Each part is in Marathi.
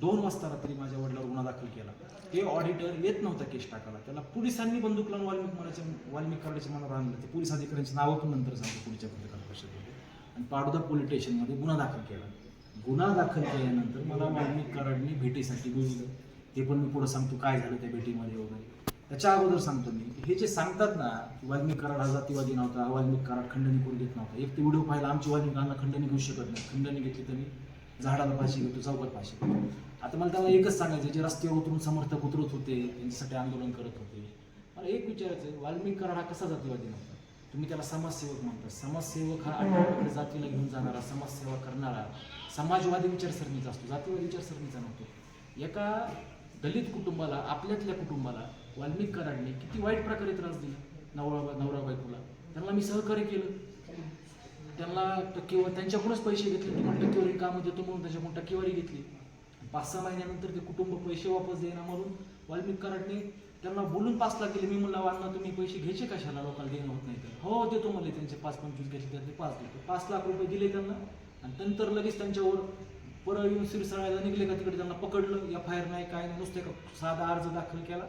दोन वाजता रात्री माझ्या वडिलावर गुन्हा दाखल केला. ते ऑडिटर येत नव्हता केस टाकायला. त्याला पोलिसांनी बंदूक लावून वाल्मिक मनाच्या वाल्मिक कराडाच्या मनावर आणलं ते पोलीस अधिकाऱ्यांची नावं पण नंतर सांगतो पुढच्या पत्रकार परिषदेमध्ये. आणि पाडोदा पोलीस स्टेशनमध्ये गुन्हा दाखल केला. गुन्हा दाखल केल्यानंतर मला वाल्मिक कराडने भेटीसाठी बोललं ते पण मी पुढं सांगतो काय झालं त्या भेटीमध्ये वगैरे. त्याच्या अगोदर सांगतो मी हे जे सांगतात ना की वाल्मिक कराड हा जातीवादी नव्हता वाल्मिक कराड खंडणी करून घेत नव्हता. एक ते व्हिडिओ पाहिला आमची वाल्मिकांना खंडणी घेऊ शकत नाही. खंडणी घेतली तर मी झाडाला फाशी घेतो चौकात फाशी घेतो आता मला त्याला एकच सांगायचं जे रस्त्यावर उतरून समर्थक उतरत होते त्यांच्यासाठी आंदोलन करत होते. मला एक विचारायचं वाल्मिकी हा कसा जातीवादी नव्हता तुम्ही त्याला समाजसेवक म्हणता. समाजसेवक हा आठवड्याकडे जातीला घेऊन जाणारा समाजसेवा करणारा समाजवादी विचारसरणीचा असतो. जातीवादी विचारसरणीचा नव्हतो. एका दलित कुटुंबाला आपल्यातल्या कुटुंबाला वाल्मिक कराडने किती वाईट प्रकारे त्रास दिला नवरा नवरा बायकोला त्यांना मी सहकार्य केलं. त्यांना टक्केवारी त्यांच्याकडूनच पैसे घेतले. तुम्हाला टक्केवारी कामं देतो म्हणून त्याच्याकडून टक्केवारी घेतली. पाच सहा महिन्यानंतर ते कुटुंब पैसे वापस देणार म्हणून वाल्मिक कराडने त्यांना बोलून पाच लाख केले. मी म्हणलं वाढणार तुम्ही पैसे घ्यायचे कशाला? लोकांना देणं होत नाही तर. हो देतो म्हणले त्यांचे. पाच पंचवीस घेतले त्यातले पाच देतो. पाच लाख रुपये दिले त्यांना. आणि नंतर लगेच त्यांच्यावर परळ येऊन सिरसाळायला निघले का तिकडे त्यांना पकडलं. एफ आय आर नाही काय नाही नुसते का साधा अर्ज दाखल केला.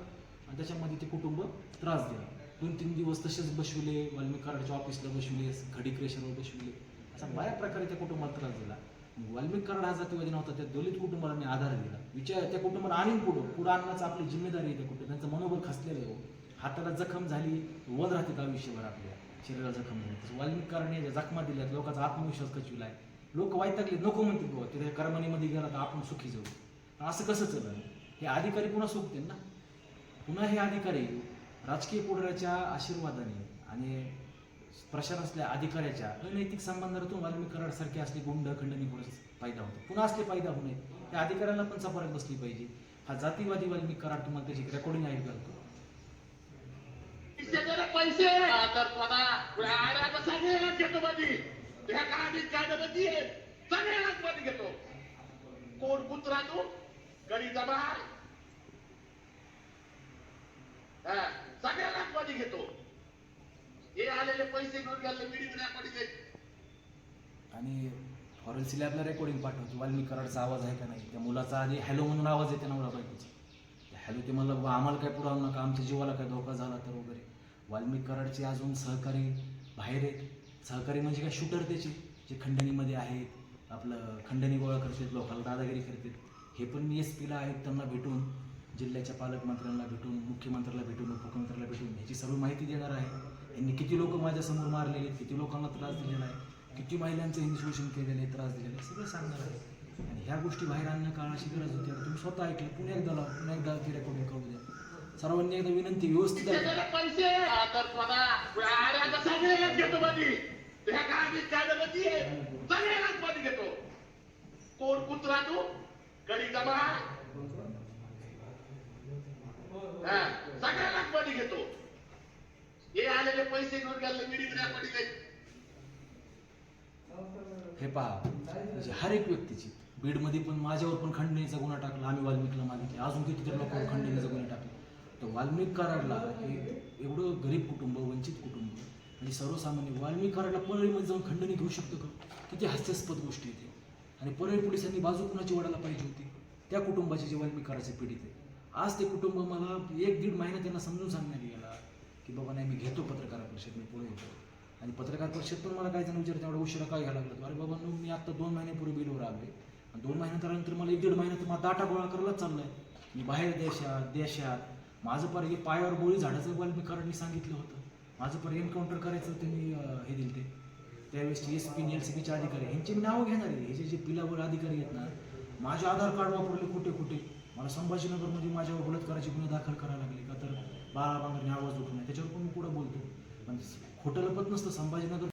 आणि त्याच्यामध्ये ते कुटुंब त्रास दिला. दोन तीन दिवस तसेच बसविले वाल्मिक ऑफिसला बसविले घडी क्रेशरवर बसविले. असा बऱ्याच प्रकारे त्या कुटुंबाला त्रास दिला वाल्मिक कराड हा जातीवादी नव्हता त्या दलित कुटुंबाला मी आधार दिला. विचार त्या कुटुंबाला आणि पुढं पुढं आणण्याचं आपली जिम्मेदारी आहे त्या कुटुंब त्यांचं मनोबल खसलेलं आहे हो. हाताला जखम झाली वन राहते आयुष्यभर आपल्या. शरीराला जखम झाली. तसं वाल्मिक कराडने ज्या जखमा दिल्यात लोकांचा आत्मविश्वास कचविलाय लोक वैतागले नको म्हणतील बाबा तिथे कर्मणीमध्ये गेला तर आपण सुखी जाऊ. असं कसं चाललं? हे अधिकारी पुन्हा सुखतील ना? पुन्हा हे अधिकारी राजकीय पुढाऱ्याच्या आशीर्वादाने आणि प्रशासनातल्या अधिकाऱ्याच्या अनैतिक संबंधातून वाल्मिक कराडसारखे असले गुंड खंडणी फायदा होतो. पुन्हा असले फायदा होऊ नये. त्या अधिकाऱ्यांना पण चपारत बसली पाहिजे. हा जातीवादी वाल्मिक कराड तुम्हाला त्याची रेकॉर्डिंग आहे करतो. पैसे कोण कुत्रा तू? गडी जमा सगळ्या सगळ्यालाच घेतो. हे आलेले पैसे घेऊन गेले मिडी मध्ये आणि फॉरेन्सिकला आपला रेकॉर्डिंग पाठवतो. वाल्मिक कराडचा आवाज आहे का नाही? त्या मुलाचा आधी हॅलो म्हणून आवाज येते नवरा बायकोचा. हॅलो ते म्हणलं आम्हाला काय पुरावं नका. आमच्या जीवाला काय धोका झाला तर वगैरे. वाल्मिक कराडचे अजून सहकारी बाहेर आहेत. सहकारी म्हणजे काय? शूटर त्याचे जे खंडणीमध्ये आहेत. आपलं खंडणी गोळा करतात लोकांना दादागिरी करतात. हे पण मी एस पीला त्यांना भेटून जिल्ह्याच्या पालकमंत्र्यांना भेटून मुख्यमंत्र्याला भेटून उपमुख्यमंत्र्याला भेटून ह्याची सर्व माहिती देणार आहे. यांनी किती लोक माझ्यासमोर मारलेले आहेत किती लोकांना त्रास दिलेला आहे किती महिलांचं हिंदी शोषण केलेलं आहे त्रास दिलेला आहे सगळं सांगणार आहे. आणि ह्या गोष्टी बाहेर आणणं काळाची गरज होती. आता तुम्ही स्वतः ऐकलं पुन्हा एकदा लावा पुन्हा एकदा ती रेकॉर्डिंग करू द्या. सर्वांनी एकदा विनंती व्यवस्थित कोण कुत्रा तू? गडी जमा हा, सगळ्यालाच मध्ये घेतो हे आलेले पैसे घेऊन गेले मिळी मध्ये हे पहा म्हणजे हर एक व्यक्तीची बीडमध्ये पण माझ्यावर पण खंडणीचा गुन्हा टाकला आम्ही वाल्मिकला मागितले अजून कितीतरी लोकांवर खंडणीचा गुन्हा टाकला. तर वाल्मिक कराडला हे एवढं गरीब कुटुंब वंचित कुटुंब म्हणजे सर्वसामान्य वाल्मिक कराडला परळीमध्ये जाऊन खंडणी घेऊ शकतो का? किती हास्यास्पद गोष्टी येते आणि परळी पोलिसांनी बाजू कुणाची वडायला पाहिजे होती? त्या कुटुंबाचे जे वाल्मिक कराचे पीडित आहे आज ते कुटुंब मला एक दीड महिना त्यांना समजून सांगण्यात की बाबा नाही मी घेतो पत्रकार परिषद मी पुढे येतो. आणि पत्रकार परिषद पण मला काय जण विचारते एवढा उशिरा काय घ्यायला लागलं? अरे बाबा नो, मी आता दोन महिन्यापूर्वी बिलवर आलोय. आणि दोन महिन्यानंतर मला एक दीड महिन्यात मला डाटा गोळा करायलाच आहे मी बाहेर देशात देशात माझं पर हे पायावर गोळी झाडाचं मी कराडनी सांगितलं होतं. माझं पर एन्काउंटर करायचं त्यांनी मी हे दिले ते. त्यावेळेस एस पी एल सी पीचे अधिकारी ह्यांची मी नावं घेणार आहे. ह्याचे जे पिलावर अधिकारी आहेत ना माझे आधार कार्ड वापरले कुठे कुठे? मला संभाजीनगरमध्ये माझ्यावर बलात्काराचे गुन्हे दाखल करायला लागले का तर बाळा बांगरने आवाज उठून त्याच्यावर पण मी पुढे बोलतो. पण खोटं लपत नसतं. संभाजीनगर